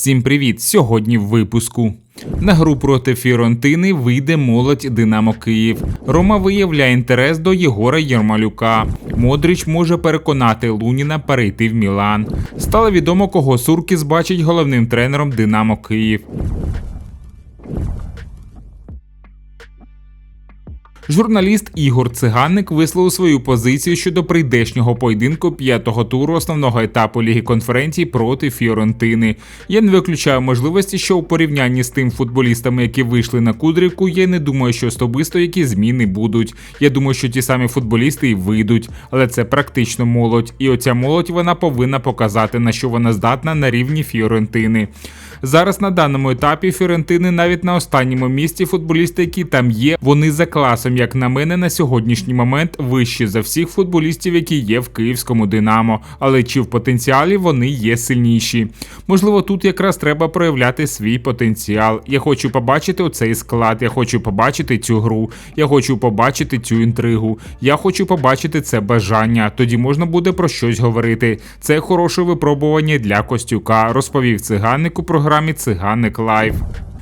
Всім привіт! Сьогодні в випуску. На гру проти Фіорентини вийде молодь Динамо Київ. Рома виявляє інтерес до Єгора Єрмалюка. Модріч може переконати Луніна перейти в Мілан. Стало відомо, кого Суркіс бачить головним тренером Динамо Київ. Журналіст Ігор Циганник висловив свою позицію щодо прийдешнього поєдинку п'ятого туру основного етапу Ліги конференції проти Фіорентини. Я не виключаю можливості, що у порівнянні з тим футболістами, які вийшли на кудрівку, я не думаю, що особисто які зміни будуть. Я думаю, що ті самі футболісти і вийдуть, але це практично молодь. І оця молодь вона повинна показати, на що вона здатна на рівні Фіорентини. Зараз на даному етапі Фіорентини навіть на останньому місці футболісти, які там є, вони за класом, як на мене, на сьогоднішній момент вищі за всіх футболістів, які є в київському Динамо. Але чи в потенціалі вони є сильніші? Можливо, тут якраз треба проявляти свій потенціал. Я хочу побачити оцей склад, я хочу побачити цю гру, я хочу побачити цю інтригу. Я хочу побачити це бажання. Тоді можна буде про щось говорити. Це хороше випробування для Костюка, розповів циганник у програмі Циганик Лайв.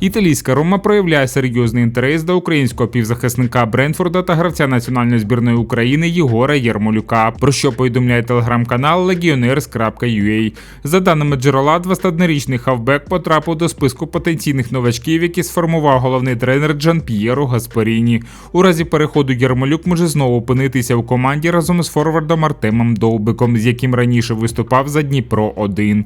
Італійська Рома проявляє серйозний інтерес до українського півзахисника Бренфорда та гравця національної збірної України Єгора Єрмолюка, про що повідомляє телеграм-канал Legioners.ua. За даними джерела, 21-річний хавбек потрапив до списку потенційних новачків, які сформував головний тренер Джан П'єро Гасперіні. У разі переходу Єрмолюк може знову опинитися в команді разом з форвардом Артемом Довбиком, з яким раніше виступав за Дніпро 1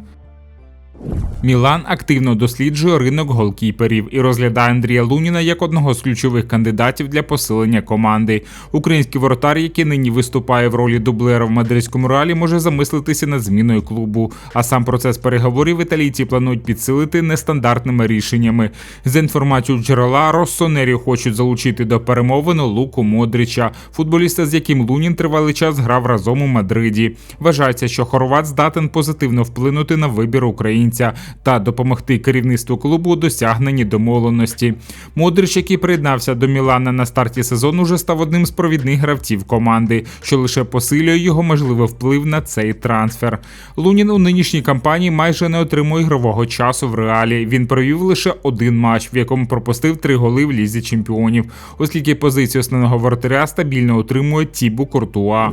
Мілан активно досліджує ринок голкіперів і розглядає Андрія Луніна як одного з ключових кандидатів для посилення команди. Український воротар, який нині виступає в ролі дублера в мадридському реалі, може замислитися над зміною клубу. А сам процес переговорів італійці планують підсилити нестандартними рішеннями. За інформацією джерела Россонері хочуть залучити до перемовину Луку Модріча, футболіста, з яким Лунін тривалий час грав разом у Мадриді. Вважається, що хорват здатен позитивно вплинути на вибір українця та допомогти керівництву клубу досягненні домовленості. Модрич, який приєднався до Мілана на старті сезону, вже став одним з провідних гравців команди, що лише посилює його можливий вплив на цей трансфер. Лунін у нинішній кампанії майже не отримує ігрового часу в реалі. Він провів лише один матч, в якому пропустив три голи в лізі чемпіонів, оскільки позицію основного воротаря стабільно отримує Тібу Куртуа.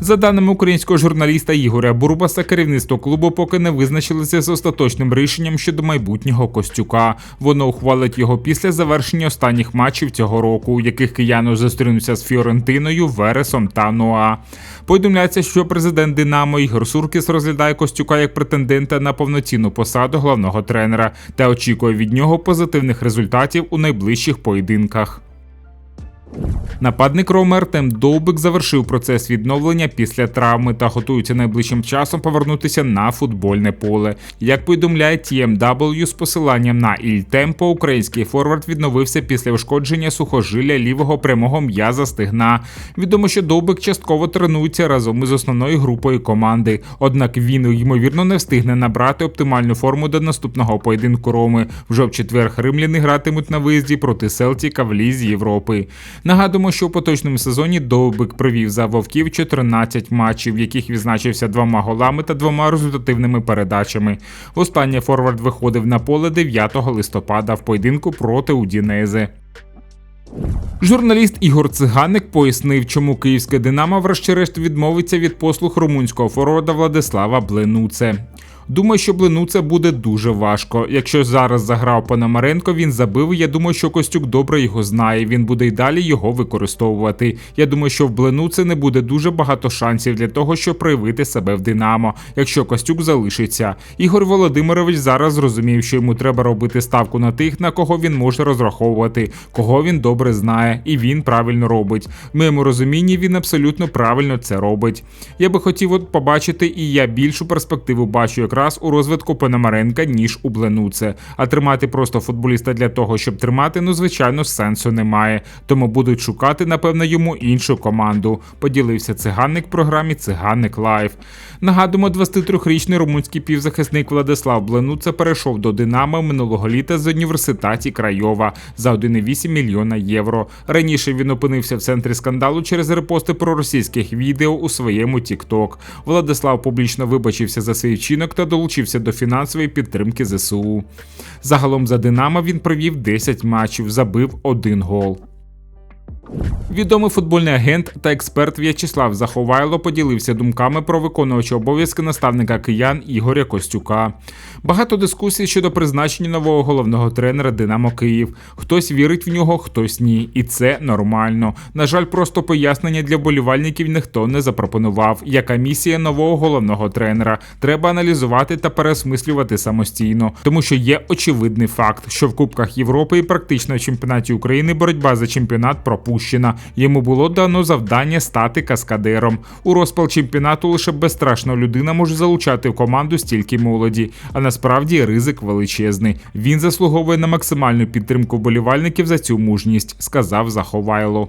За даними українського журналіста Ігоря Бурбаса, керівництво клубу поки не визначилося з остаточним рішенням щодо майбутнього Костюка. Воно ухвалить його після завершення останніх матчів цього року, у яких кияни зустрінуться з Фіорентиною, Вересом та Ноа. Повідомляється, що президент Динамо Ігор Суркіс розглядає Костюка як претендента на повноцінну посаду головного тренера та очікує від нього позитивних результатів у найближчих поєдинках. Нападник Роми Артем Довбик завершив процес відновлення після травми та готується найближчим часом повернутися на футбольне поле. Як повідомляє TMW з посиланням на Ільтемпо, український форвард відновився після ушкодження сухожилля лівого прямого м'яза стегна. Відомо, що Довбик частково тренується разом із основною групою команди. Однак він ймовірно не встигне набрати оптимальну форму до наступного поєдинку Роми. Вже в четвер римляни гратимуть на виїзді проти Селтіка в Лізі Європи. Нагадуємо, що у поточному сезоні Довбик провів за вовків 14 матчів, в яких відзначився двома голами та двома результативними передачами. Востаннє Форвард виходив на поле 9 листопада в поєдинку проти Удінези. Журналіст Ігор Циганик пояснив, чому київське Динамо врешті-решт відмовиться від послуг румунського форварда Владислава Бленуце. Думаю, що блину це буде дуже важко. Якщо зараз заграв Пономаренко, він забив. Я думаю, що Костюк добре його знає. Він буде й далі його використовувати. Я думаю, що в блину це не буде дуже багато шансів для того, щоб проявити себе в Динамо, якщо Костюк залишиться. Ігор Володимирович зараз зрозумів, що йому треба робити ставку на тих, на кого він може розраховувати, кого він добре знає, і він правильно робить. В моєму розумінні він абсолютно правильно це робить. Я би хотів от побачити, і я більшу перспективу бачу якраз у розвитку Пономаренка, ніж у Бленуце. А тримати просто футболіста для того, щоб тримати, ну звичайно, сенсу немає. Тому будуть шукати, напевно, йому іншу команду. Поділився циганник програмі Циганник Лайв. Нагадуємо, 23-річний румунський півзахисник Владислав Бленуце перейшов до Динамо минулого літа з університаті Крайова за 1,8 мільйона євро. Раніше він опинився в центрі скандалу через репости про російських відео у своєму TikTok. Владислав публічно вибачився за свій вчинок та долучився до фінансової підтримки ЗСУ. Загалом за Динамо він провів 10 матчів, забив один гол. Відомий футбольний агент та експерт В'ячеслав Заховайло поділився думками про виконувача обов'язки наставника киян Ігоря Костюка. Багато дискусій щодо призначення нового головного тренера Динамо Київ. Хтось вірить в нього, хтось ні, і це нормально. На жаль, просто пояснення для болівальників ніхто не запропонував. Яка місія нового головного тренера? Треба аналізувати та переосмислювати самостійно, тому що є очевидний факт, що в Кубках Європи і практично чемпіонаті України боротьба за чемпіонат пропущена. Йому було дано завдання стати каскадером. У розпал чемпіонату лише безстрашна людина може залучати в команду стільки молоді, а насправді ризик величезний. Він заслуговує на максимальну підтримку вболівальників за цю мужність, сказав Заховайло.